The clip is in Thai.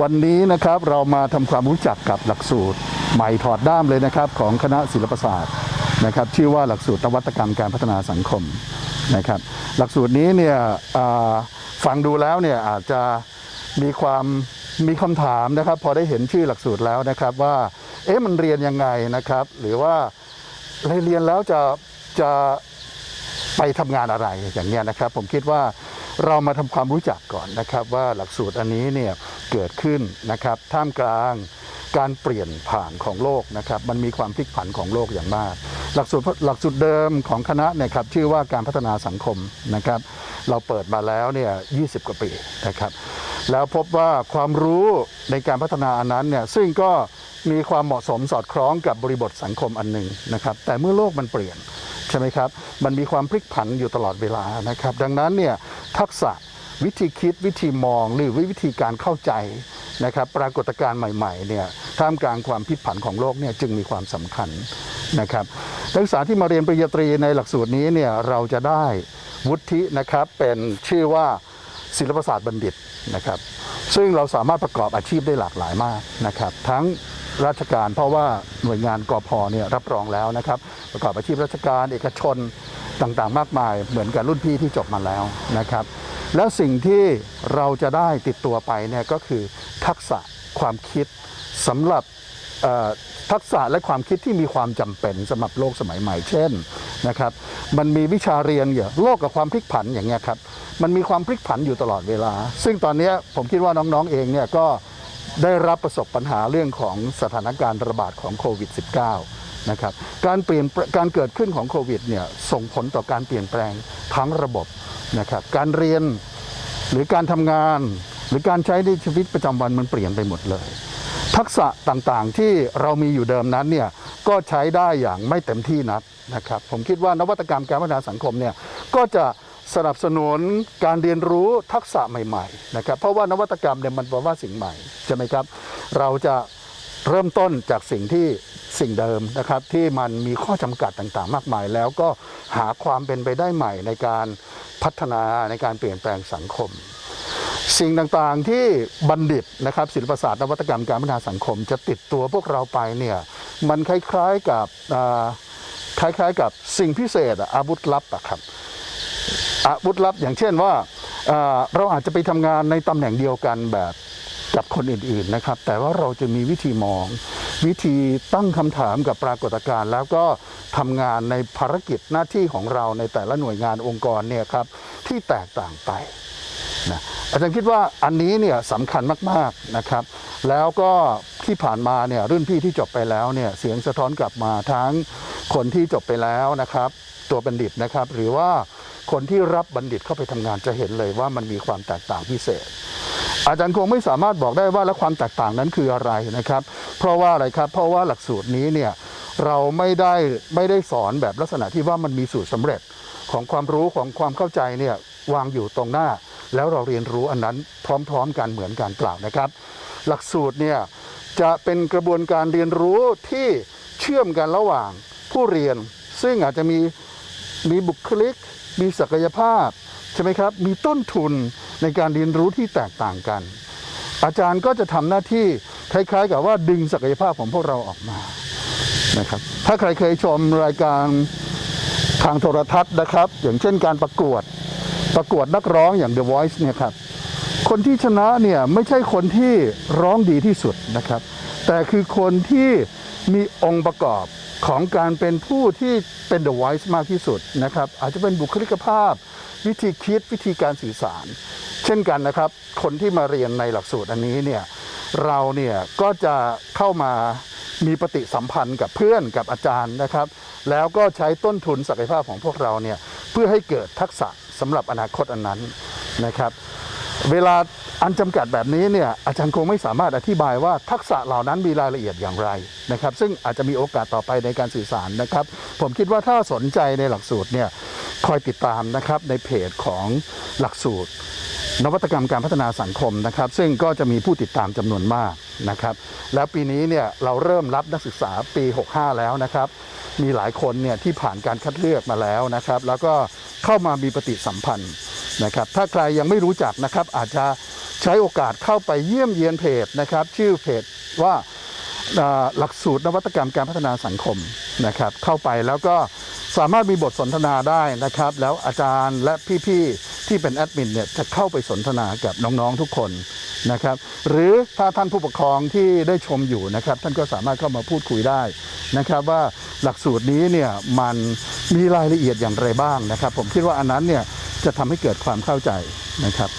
วันนี้นะครับเรามาทำความรู้จักกับหลักสูตร ใหม่ถอดด้ามเลยนะครับ ของคณะศิลปศาสตร์นะครับ ชื่อว่าหลักสูตรนวัตกรรมการพัฒนาสังคมนะครับ หลักสูตรนี้เนี่ยฟังดูแล้วเนี่ยอาจจะมีความมีคำถามนะครับ พอได้เห็นชื่อหลักสูตรแล้วนะครับว่าเอ๊ะมันเรียนยังไงนะครับ หรือว่าเรียนแล้วจะจะไปทำงานอะไรอย่างเนี้ยนะครับ ผมคิดว่าเรามาทำความรู้จักก่อนนะครับ ว่าหลักสูตรอันนี้เนี่ย เกิดขึ้นนะครับ ท่ามกลางการเปลี่ยนผ่านของโลกนะครับ มันมีความพลิกผันของโลกอย่างมาก หลักสูตรหลักสูตรเดิมของคณะเนี่ยครับชื่อว่าการพัฒนาสังคมนะครับ เราเปิดมาแล้วเนี่ย20กว่าปีนะครับ แล้วพบว่าความรู้ในการพัฒนาอันนั้นเนี่ยซึ่งก็มีความเหมาะสมสอดคล้องกับบริบทสังคมอันหนึ่งนะครับ แต่เมื่อโลกมันเปลี่ยนใช่ไหมครับ มันมีความพลิกผันอยู่ตลอดเวลานะครับ ดังนั้นเนี่ยทักษะ วิธีคิดวิธีมองหรือวิธีการเข้าใจนะครับ ปรากฏการณ์ใหม่ๆเนี่ยท่ามกลางความพลิกผันของโลกเนี่ยจึงมีความสำคัญนะครับนักศึกษาที่มาเรียนปริญญาตรีในหลักสูตรนี้เนี่ยเราจะได้วุฒินะครับเป็นชื่อว่าศิลปศาสตร์บัณฑิตนะครับ ซึ่งเราสามารถประกอบอาชีพได้หลากหลายมากนะครับ ทั้งราชการเพราะว่าหน่วยงานกอพเนี่ยรับรองแล้วนะครับ ประกอบอาชีพราชการเอกชนต่างๆ มากมายเหมือนกับรุ่นพี่ที่จบมาแล้วนะครับ แล้วสิ่งที่เราจะได้ติดตัวไปเนี่ยก็คือทักษะความคิดสำหรับทักษะและความคิดที่มีความจำเป็นสำหรับโลกสมัยใหม่เช่นนะครับมันมีวิชาเรียนอย่างโลกกับความพลิกผันอย่างเงี้ยครับมันมีความพลิกผันอยู่ตลอดเวลา ซึ่งตอนนี้ผมคิดว่าน้องๆเองเนี่ยก็ได้รับประสบปัญหาเรื่องของสถานการณ์ระบาดของโควิด -19 นะครับการเปลี่ยนการเกิดขึ้นของโควิดเนี่ยส่งผลต่อการเปลี่ยนแปลงทั้งระบบ นะครับการเรียนหรือการทำงาน หรือการใช้ในชีวิตประจำวันมันเปลี่ยนไปหมดเลย ทักษะต่างๆที่เรามีอยู่เดิมนั้นเนี่ยก็ใช้ได้อย่างไม่เต็มที่นักนะครับผมคิดว่านวัตกรรมการพัฒนาสังคมเนี่ยก็จะสนับสนุนการเรียนรู้ทักษะใหม่ๆนะครับเพราะว่านวัตกรรมเนี่ยมันแปลว่าสิ่งใหม่ใช่ไหมครับ เราจะเริ่มต้นจากสิ่งที่ สิ่งเดิมนะครับที่มันมีข้อจำกัดต่างๆ มากมาย แล้วก็หาความเป็นไปได้ใหม่ในการพัฒนาในการเปลี่ยนแปลงสังคม สิ่งต่างๆที่บัณฑิตนะครับศิลปศาสตร์นวัตกรรมการพัฒนาสังคม จะติดตัวพวกเราไปเนี่ยมันคล้ายๆกับคล้ายๆ กับสิ่งพิเศษอาวุธลับอะครับอาวุธลับอย่างเช่นว่าอ่าเราอาจจะไปทำงานในตำแหน่งเดียวกันแบบกับคนอื่นๆนะครับ แต่ว่าเราจะมีวิธีมอง วิธีตั้งคำถามกับปรากฏการณ์ แล้วก็ทำงานในภารกิจหน้าที่ของเราในแต่ละหน่วยงานองค์กรเนี่ยครับที่แตกต่างไปนะอาจารย์คิดว่าอันนี้เนี่ยสำคัญมากๆนะครับ แล้วก็ที่ผ่านมาเนี่ยรุ่นพี่ที่จบไปแล้วเนี่ยเสียงสะท้อนกลับมาทั้งคนที่จบไปแล้วนะครับ ตัวบัณฑิตนะครับ หรือว่าคนที่รับบัณฑิตเข้าไปทำงานจะเห็นเลยว่ามันมีความแตกต่างพิเศษ อาจารย์คงไม่สามารถบอกได้ว่าแล้วความแตกต่างนั้นคืออะไรนะครับ เพราะว่าอะไรครับ เพราะว่าหลักสูตรนี้เนี่ยเราไม่ได้ไม่ได้สอนแบบลักษณะที่ว่ามันมีสูตรสำเร็จของความรู้ของความเข้าใจเนี่ยวางอยู่ตรงหน้า แล้วเราเรียนรู้อันนั้นพร้อม ๆ กันเหมือนการกล่าวนะครับ หลักสูตรเนี่ยจะเป็นกระบวนการเรียนรู้ที่เชื่อมกันระหว่างผู้เรียน ซึ่งอาจจะมีมีบุคลิก มีศักยภาพใช่ไหมครับมีต้นทุนในการเรียนรู้ที่แตกต่างกัน อาจารย์ก็จะทำหน้าที่ คล้ายๆ กับว่าดึงศักยภาพของพวกเราออกมานะครับ ถ้าใครเคยชมรายการทางโทรทัศน์นะครับ อย่างเช่นการประกวดประกวดนักร้องอย่าง The Voice เนี่ยครับคนที่ชนะเนี่ยไม่ใช่คนที่ร้องดีที่สุดนะครับ แต่คือคนที่มีองค์ประกอบของการเป็นผู้ที่เป็น The Voice มากที่สุดนะครับ อาจจะเป็นบุคลิกภาพ วิธีคิดวิธีการสื่อสาร เช่นกันนะครับ คนที่มาเรียนในหลักสูตรอันนี้เนี่ย เราเนี่ยก็จะเข้ามามีปฏิสัมพันธ์กับเพื่อนกับอาจารย์นะครับ แล้วก็ใช้ต้นทุนศักยภาพของพวกเราเนี่ยเพื่อให้เกิดทักษะสำหรับอนาคตอันนั้นนะครับ เวลาอันจำกัดแบบนี้เนี่ยอาจารย์คงไม่สามารถอธิบายว่าทักษะเหล่านั้นมีรายละเอียดอย่างไรนะครับ ซึ่งอาจจะมีโอกาสต่อไปในการสื่อสารนะครับ ผมคิดว่าถ้าสนใจในหลักสูตรเนี่ยคอยติดตามนะครับในเพจของหลักสูตร นวัตกรรมการพัฒนาสังคมนะครับ ซึ่งก็จะมีผู้ติดตามจำนวนมากนะครับ แล้วปีนี้เนี่ยเราเริ่มรับนักศึกษาปี 65 แล้วนะครับ มีหลายคนเนี่ยที่ผ่านการคัดเลือกมาแล้วนะครับ แล้วก็เข้ามามีปฏิสัมพันธ์นะครับ ถ้าใครยังไม่รู้จักนะครับ อาจจะใช้โอกาสเข้าไปเยี่ยมเยียนเพจนะครับ ชื่อเพจว่าอ่าหลักสูตรนวัตกรรมการพัฒนาสังคมนะครับ เข้าไปแล้วก็สามารถมีบทสนทนาได้นะครับ แล้วอาจารย์และพี่ๆ ที่เป็นแอดมินเนี่ยจะเข้าไปสนทนากับน้องๆทุกคนนะครับ หรือถ้าท่านผู้ปกครองที่ได้ชมอยู่นะครับ ท่านก็สามารถเข้ามาพูดคุยได้นะครับ ว่าหลักสูตรนี้เนี่ยมันมีรายละเอียดอย่างไรบ้างนะครับ ผมคิดว่าอันนั้นเนี่ยจะทำให้เกิดความเข้าใจนะครับ